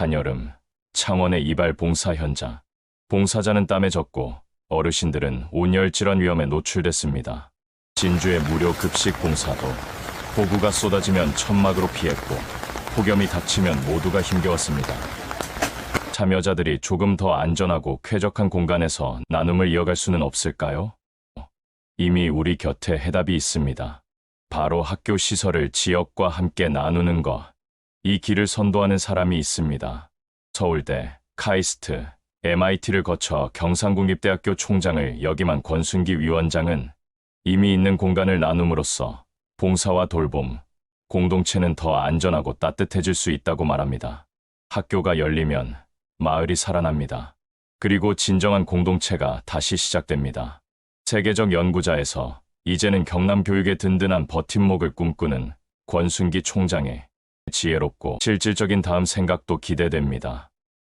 한여름, 창원의 이발 봉사 현장. 봉사자는 땀에 젖고 어르신들은 온열 질환 위험에 노출됐습니다. 진주의 무료 급식 봉사도 폭우가 쏟아지면 천막으로 피했고 폭염이 닥치면 모두가 힘겨웠습니다. 참여자들이 조금 더 안전하고 쾌적한 공간에서 나눔을 이어갈 수는 없을까요? 이미 우리 곁에 해답이 있습니다. 바로 학교 시설을 지역과 함께 나누는 것. 이 길을 선도하는 사람이 있습니다. 서울대, 카이스트, MIT를 거쳐 경상국립대학교 총장을 역임한 권순기 위원장은 이미 있는 공간을 나눔으로써 봉사와 돌봄, 공동체는 더 안전하고 따뜻해질 수 있다고 말합니다. 학교가 열리면 마을이 살아납니다. 그리고 진정한 공동체가 다시 시작됩니다. 세계적 연구자에서 이제는 경남 교육의 든든한 버팀목을 꿈꾸는 권순기 총장의 지혜롭고 실질적인 다음 생각도 기대됩니다.